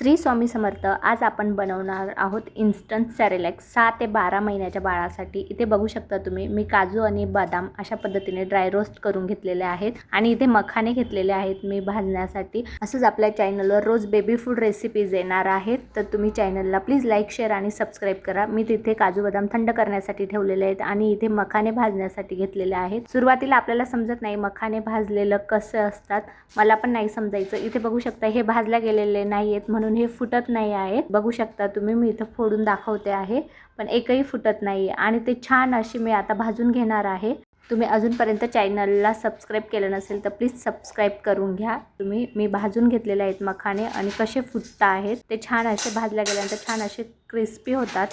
श्री स्वामी समर्थ आज आपण बनवणार आहोत इन्स्टंट सॅरेलॅक्स सहा ते बारा महिन्याच्या बाळासाठी. इथे बघू शकता तुम्ही मी काजू आणि बदाम अशा पद्धतीने ड्राय रोस्ट करून घेतलेले आहेत आणि इथे मखाने घेतलेले आहेत मी भाजण्यासाठी. असंच आपल्या चॅनलवर रोज बेबी फूड रेसिपीज येणार आहेत. तर तुम्ही चॅनलला प्लीज लाईक शेअर आणि सबस्क्राईब करा. मी तिथे काजू बदाम थंड करण्यासाठी ठेवलेले आहेत आणि इथे मखाने भाजण्यासाठी घेतलेले आहेत. सुरुवातीला आपल्याला समजत नाही मखाने भाजलेलं कसं असतात. मला पण नाही समजायचं. इथे बघू शकता हे भाजल्या गेलेले नाही आहेत म्हणून हे फुटत नाही आहेत. बघू शकता तुम्ही मी इथं फोडून दाखवते आहे. पण एकही फुटत नाही आणि ते छान अशी मी आता भाजून घेणार आहे. तुम्ही अजूनपर्यंत चॅनलला सबस्क्राईब केलं नसेल तर प्लीज सबस्क्राईब करून घ्या. तुम्ही मी भाजून घेतलेले आहेत मखाने आणि कसे फुटता आहेत ते छान असे भाजल्या गेल्यानंतर छान असे क्रिस्पी होतात.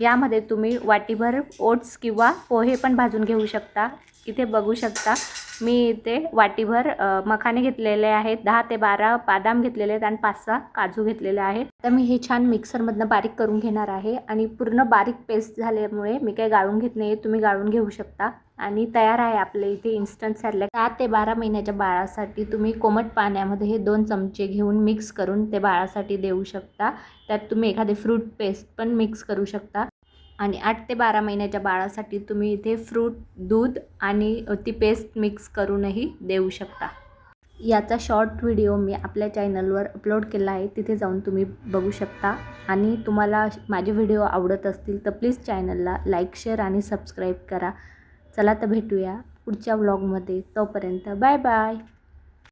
यामध्ये तुम्ही वाटीभर ओट्स किंवा पोहे पण भाजून घेऊ शकता. इथे बघू शकता मी इथे वाटीभर मखाने घेतलेले आहेत. दहा ते बारा बादाम घेतलेले आहेत आणि पाच सहा काजू घेतलेले आहेत. तर मी हे छान मिक्सरमधनं बारीक करून घेणार आहे आणि पूर्ण बारीक पेस्ट झाल्यामुळे मी काही गाळून घेत नाही तुम्ही गाळून घेऊ शकता आणि तयार आहे आपले इथे इन्स्टंट सॅलड दहा ते बारा महिन्याच्या बाळासाठी तुम्ही कोमट पाण्यामध्ये हे दोन चमचे घेऊन मिक्स करून ते बाळासाठी देऊ शकता. त्यात तुम्ही एखादे फ्रूट पेस्ट पण मिक्स करू शकता. आणि आठ ते बारा महिन्याच्या बाळासाठी तुम्ही इथे फ्रूट दूध आणि ती पेस्ट मिक्स करूनही देऊ शकता. याचा शॉर्ट व्हिडिओ मी आपल्या चॅनलवर अपलोड केला आहे. तिथे जाऊन तुम्ही बघू शकता. आणि तुम्हाला माझे व्हिडिओ आवडत असतील तर प्लीज चॅनलला लाईक शेअर आणि सबस्क्राईब करा. चला तर भेटूया पुढच्या व्लॉगमध्ये तोपर्यंत बाय बाय.